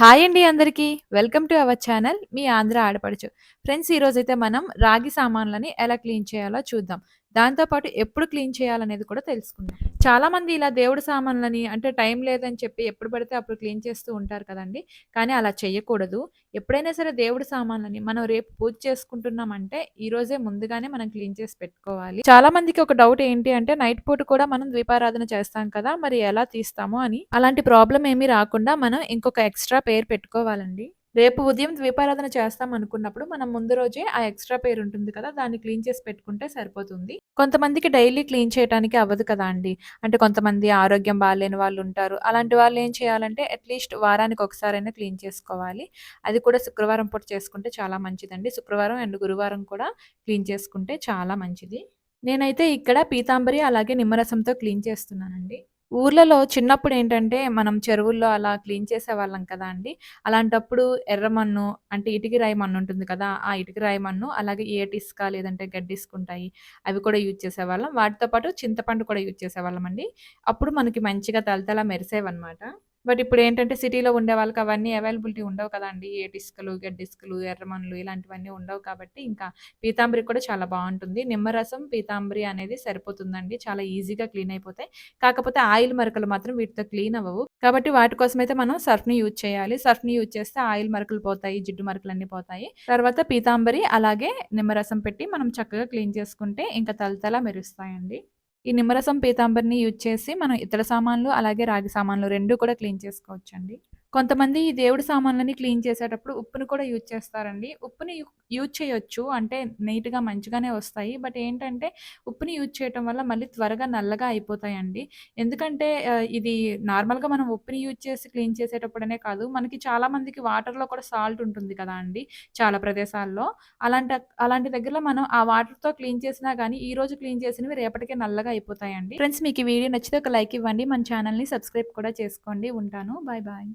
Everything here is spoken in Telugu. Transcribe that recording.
హాయ్ అండి అందరికీ. వెల్కమ్ టు అవర్ ఛానల్ మీ ఆంధ్ర ఆడపడుచు. ఫ్రెండ్స్ ఈరోజైతే మనం రాగి సామాన్లని ఎలా క్లీన్ చేయాలో చూద్దాం. దాంతో పాటు ఎప్పుడు క్లీన్ చేయాలనేది కూడా తెలుసుకుందాం. చాలామంది ఇలా దేవుడి సామాన్లని అంటే టైం లేదని చెప్పి ఎప్పుడు పడితే అప్పుడు క్లీన్ చేస్తూ ఉంటారు కదండి కానీ అలా చేయకూడదు. ఎప్పుడైనా సరే దేవుడి సామాన్లని మనం రేపు పూజ చేసుకుంటున్నామంటే ఈరోజే ముందుగానే మనం క్లీన్ చేసి పెట్టుకోవాలి. చాలా మందికి ఒక డౌట్ ఏంటి అంటే నైట్ పూట కూడా మనం ద్వీపారాధన చేస్తాం కదా! మరి ఎలా తీస్తాము అని. అలాంటి ప్రాబ్లం ఏమీ రాకుండా మనం ఇంకొక ఎక్స్‌ట్రా పేరు పెట్టుకోవాలండి. రేపు ఉదయం ద్వీపారాధన చేస్తాం అనుకున్నప్పుడు మనం ముందు రోజే ఆ ఎక్స్‌ట్రా పేరు ఉంటుంది కదా! దాన్ని క్లీన్ చేసి పెట్టుకుంటే సరిపోతుంది. కొంతమందికి డైలీ క్లీన్ చేయటానికి అవ్వదు కదా అండి అంటే కొంతమంది ఆరోగ్యం బాగాలేని వాళ్ళు ఉంటారు అలాంటి వాళ్ళు ఏం చేయాలంటే అట్‌లీస్ట్ వారానికి ఒకసారైనా క్లీన్ చేసుకోవాలి. అది కూడా శుక్రవారం పూట చేసుకుంటే చాలా మంచిదండి. శుక్రవారం అండ్ గురువారం కూడా క్లీన్ చేసుకుంటే చాలా మంచిది. నేనైతే ఇక్కడ పీతాంబరి అలాగే నిమ్మరసంతో క్లీన్ చేస్తున్నానండి. ఊర్లలో చిన్నప్పుడు ఏంటంటే మనం చెరువుల్లో అలా క్లీన్ చేసేవాళ్ళం కదా అండి అలాంటప్పుడు ఎర్రమన్ను అంటే ఇటికిరాయి మన్ను ఉంటుంది కదా! ఆ ఇటికిరాయి మన్ను అలాగే ఏటిసుక లేదంటే గడ్డి ఇసుకుంటాయి. అవి కూడా యూజ్ చేసేవాళ్ళం. వాటితో పాటు చింతపండు కూడా యూజ్ చేసేవాళ్ళమండి. అప్పుడు మనకి మంచిగా తళతళ మెరిసేవన్నమాట. బట్ ఇప్పుడు ఏంటంటే సిటీలో ఉండే వాళ్ళకి అవన్నీ అవైలబిలిటీ ఉండవు కదండి ఏ డిస్కులు గెడ్ డిస్కులు ఎర్రమన్లు ఇలాంటివన్నీ ఉండవు కాబట్టి ఇంకా పీతాంబరి కూడా చాలా బాగుంటుంది నిమ్మరసం, పీతాంబరి అనేది సరిపోతుందండి. చాలా ఈజీగా క్లీన్ అయిపోతాయి. కాకపోతే ఆయిల్ మరకలు మాత్రం వీటితో క్లీన్ అవ్వవు. కాబట్టి వాటి కోసం అయితే మనం సర్ఫ్‌ని యూజ్ చేయాలి. సర్ఫ్‌ని యూజ్ చేస్తే ఆయిల్ మరకలు పోతాయి. జిడ్డు మరకలు అన్ని పోతాయి. తర్వాత పీతాంబరి అలాగే నిమ్మరసం పెట్టి మనం చక్కగా క్లీన్ చేసుకుంటే ఇంకా తలతల మెరుస్తాయండి. ఈ నిమ్మరసం, పీతాంబరిని యూజ్ చేసి మనం ఇతర సామాన్లు అలాగే రాగి సామాన్లు రెండు కూడా క్లీన్ చేసుకోవచ్చండి. కొంతమంది ఈ దేవుడి సామాన్లని క్లీన్ చేసేటప్పుడు ఉప్పుని కూడా యూజ్ చేస్తారండి. ఉప్పుని యూజ్ చేయొచ్చు. అంటే నీట్‌గా మంచిగానే వస్తాయి. బట్ ఏంటంటే ఉప్పుని యూజ్ చేయటం వల్ల మళ్ళీ త్వరగా నల్లగా అయిపోతాయండి. ఎందుకంటే ఇది నార్మల్‌గా మనం ఉప్పుని యూజ్ చేసి క్లీన్ చేసేటప్పుడనే కాదు మనకి చాలా మందికి వాటర్‌లో కూడా సాల్ట్ ఉంటుంది కదా అండి చాలా ప్రదేశాల్లో. అలాంటి అలాంటి దగ్గరలో మనం ఆ వాటర్‌తో క్లీన్ చేసినా కానీ ఈ రోజు క్లీన్ చేసినవి రేపటికే నల్లగా అయిపోతాయండి. ఫ్రెండ్స్ మీకు ఈ వీడియో నచ్చితే ఒక లైక్ ఇవ్వండి. మన ఛానల్‌ని సబ్స్క్రైబ్ కూడా చేసుకోండి. ఉంటాను. Bye bye.